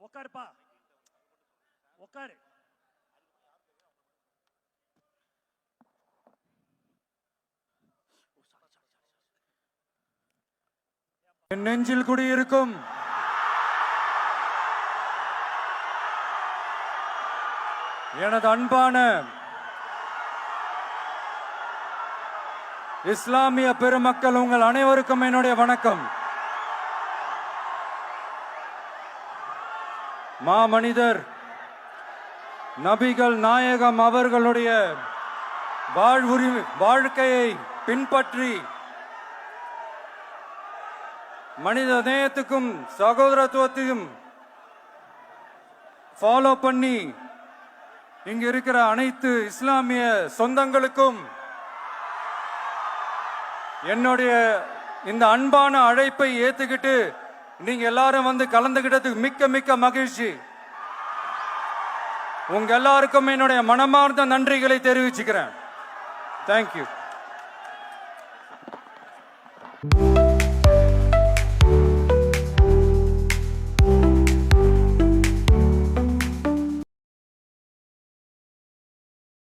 உக்காருப்பா. உக்காரு. என் நெஞ்சில் குடியிருக்கும். எனது அன்பான இஸ்லாமிய பெருமக்கள் உங்கள் அனைவருக்கும் என்னுடைய வணக்கம். மாமனிதர் நபிகள் நாயகம் அவர்களுடைய வாழ்வுரி வாழ்க்கையை பின்பற்றி மனித நேயத்துக்கும் சகோதரத்துவத்தையும் ஃபாலோ பண்ணி இங்க இருக்கிற அனைத்து இஸ்லாமிய சொந்தங்களுக்கும் என்னுடைய இந்த அன்பான அழைப்பை ஏத்துக்கிட்டு நீங்க எல்லாரும் வந்து கலந்துகிட்டதுக்கு மிக்க மிக்க மகிழ்ச்சி. உங்க எல்லாருக்கும் என்னுடைய மனமார்ந்த நன்றிகளை தெரிவிச்சுக்கிறேன். தேங்க்யூ